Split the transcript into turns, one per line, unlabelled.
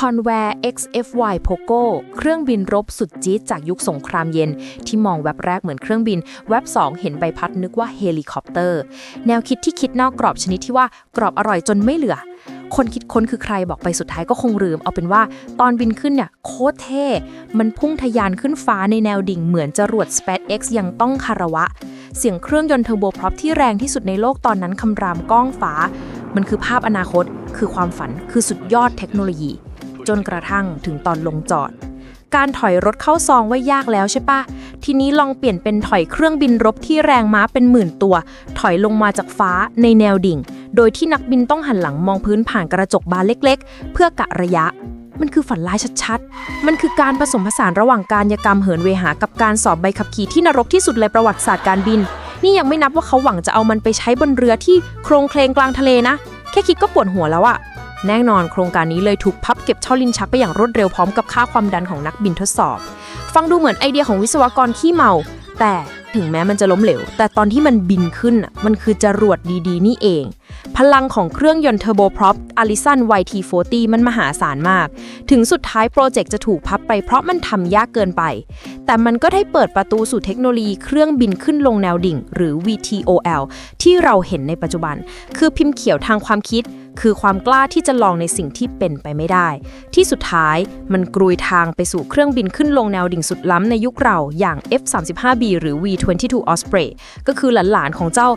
Convair XFY Pogo เครื่องบินรบสุดจี๊ดจากยุคสงครามเย็น ที่มองแวบแรกเหมือนเครื่องบิน แวบ 2 เห็นใบพัดนึกว่าเฮลิคอปเตอร์ แนวคิดที่คิดนอกกรอบชนิดที่ว่ากรอบอร่อยจนไม่เหลือ คนคิดค้นคือใครบอกไปสุดท้ายก็คงลืม เอาเป็นว่าตอนบินขึ้นเนี่ยโคตรเท่ มันพุ่งทะยานขึ้นฟ้าในแนวดิ่งเหมือนจรวด SpaceX ยังต้องคารวะ เสียงเครื่องยนต์เทอร์โบพร็อปที่แรงที่สุดในโลกตอนนั้นคำรามก้องฟ้า มันคือภาพอนาคต คือความฝัน คือสุดยอดเทคโนโลยี จนกระทั่งถึงตอนลงจอด การถอยรถเข้าซองว่ายากแล้วใช่ปะ ทีนี้ลองเปลี่ยนเป็นถอยเครื่องบินรบที่แรงม้าเป็นหมื่นตัว ถอยลงมาจากฟ้าในแนวดิ่ง โดยที่นักบินต้องหันหลังมองพื้นผ่านกระจกบานเล็กๆ เพื่อกะระยะมันคือฝันร้ายชัดๆ มันคือการผสมผสานระหว่างการยกรรมเหินเวหากับการสอบใบขับขี่ที่นรกที่สุดในประวัติศาสตร์การบิน นี่ยังไม่นับว่าเขาหวังจะเอามันไปใช้บนเรือที่โครงเคลงกลางทะเลนะ แค่คิดก็ปวดหัวแล้วอะ แน่นอนโครงการนี้เลยถูกพับเก็บเช่าลิ้นชักไปอย่างรวดเร็วพร้อมกับค่าความดันของนักบินทดสอบ ฟังดูเหมือนไอเดียของวิศวกรขี้เมา แต่ถึงแม้มันจะล้มเหลว แต่ตอนที่มันบินขึ้นน่ะมันคือจรวดดีๆ นี่เอง พลังของเครื่องยนต์เทอร์โบพร็อปอลิสัน YT40 มันมหาศาลมาก ถึงสุดท้ายโปรเจกต์จะถูกพับไปเพราะมันทำยากเกินไป แต่มันก็ได้เปิดประตูสู่เทคโนโลยีเครื่องบินขึ้นลงแนวดิ่ง หรือ VTOL ที่เราเห็นในปัจจุบัน คือพิมพ์เขียวทางความคิด คือความกล้าที่จะลองในสิ่งที่เป็นไปไม่ได้ ที่สุดท้ายมันกรุยทางไปสู่เครื่องบินขึ้นลงแนวดิ่งสุดล้ำในยุคเราอย่าง F-35B หรือ V-22 Osprey ก็คือหลานๆของเจ้า